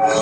धनगर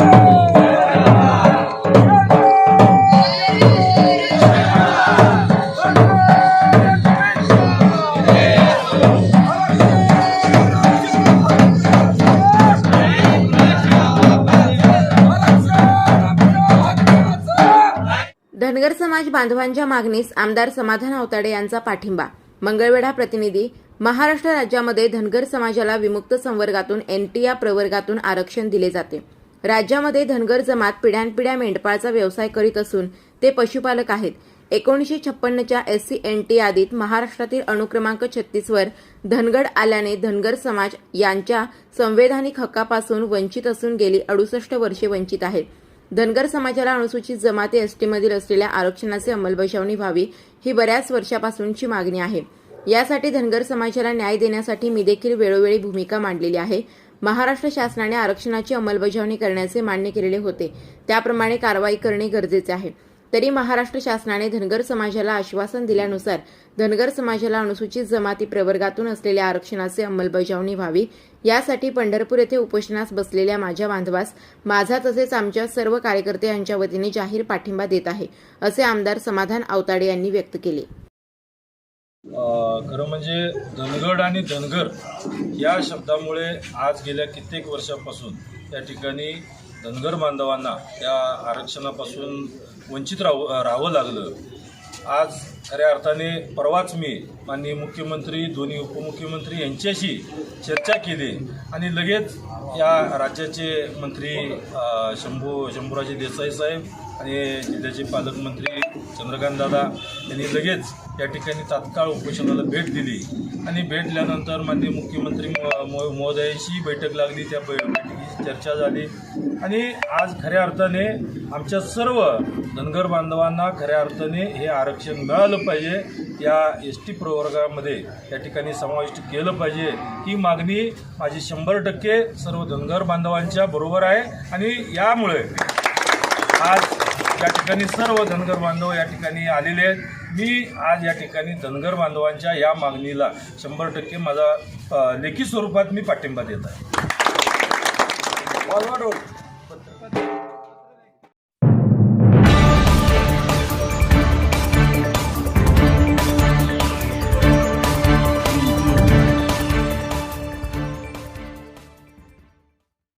समाज बांधवांच्या मागणीस आमदार समाधान अवताडे यांचा पाठिंबा. मंगळवेढा प्रतिनिधी महाराष्ट्र राज्यामध्ये धनगर समाजाला विमुक्त संवर्गातून एनटीआ प्रवर्गातून आरक्षण दिले जाते. राज्यामध्ये धनगर जमात पिढ्यानपिढ्या मेंढपाळचा व्यवसाय करीत असून ते पशुपालक आहेत. एकोणीसशे छप्पन्नच्या एस सी एन टी यादीत महाराष्ट्रातील अनुक्रमांक छत्तीसवर धनगड आल्याने धनगर समाज यांच्या संवैधानिक हक्कापासून वंचित असून गेली अडुसष्ट वर्षे वंचित आहेत. धनगर समाजाला अनुसूचित जमाती एसटीमधील असलेल्या आरक्षणाची अंमलबजावणी व्हावी ही बऱ्याच वर्षापासूनची मागणी आहे. यासाठी धनगर समाजाला न्याय देण्यासाठी मी देखील वेळोवेळी भूमिका मांडलेली आहे. महाराष्ट्र शासनाने आरक्षणाची अंमलबजावणी करण्याचे मान्य केलेले होते. त्याप्रमाणे कारवाई करणे गरजेचे आहे. तरी महाराष्ट्र शासनाने धनगर समाजाला आश्वासन दिल्यानुसार धनगर समाजाला अनुसूचित जमाती प्रवर्गातून असलेल्या आरक्षणाचे अंमलबजावणी व्हावी. यासाठी पंढरपूर येथे उपोषणास बसलेल्या माझ्या बांधवास माझा तसेच आमच्या सर्व कार्यकर्ते यांच्या वतीने जाहीर पाठिंबा देत आहे असे आमदार समाधान आवताडे यांनी व्यक्त केले. खरं म्हणजे धनगड आणि धनगर या शब्दामुळे आज गेल्या कित्येक वर्षापासून त्या ठिकाणी धनगर बांधवांना या आरक्षणापासून वंचित राहू राहावं लागलं. आज खऱ्या अर्थाने परवाच मी माननीय मुख्यमंत्री दोन्ही उपमुख्यमंत्री यांच्याशी चर्चा केली आणि लगेच या राज्याचे मंत्री शंभू शंभूराजे देसाई साहेब आणि जिल्ह्याचे पालकमंत्री चंद्रकांत दादा यांनी लगेच या ठिकाणी तात्काळ उपोषणाला भेट दिली. आणि भेटल्यानंतर माननीय मुख्यमंत्री महो- महोदयांशी बैठक लागली त्या बै- बैठकीची चर्चा झाली. आणि आज खऱ्या अर्थाने आमच्या सर्व धनगर बांधवांना खऱ्या अर्थाने हे आरक्षण मिळालं पाहिजे. या एस टी प्रवर्गामध्ये या ठिकाणी समाविष्ट केलं पाहिजे. ही मागणी माझी शंभर टक्के सर्व धनगर बांधवांच्या बरोबर आहे. आणि यामुळे आज या ठिकाणी सर्व धनगर बांधव या ठिकाणी आलेले आहेत. मी आज या ठिकाणी धनगर बांधवांच्या या मागणीला शंभर टक्के माझा लेखी स्वरूपात मी पाठिंबा देत आहे.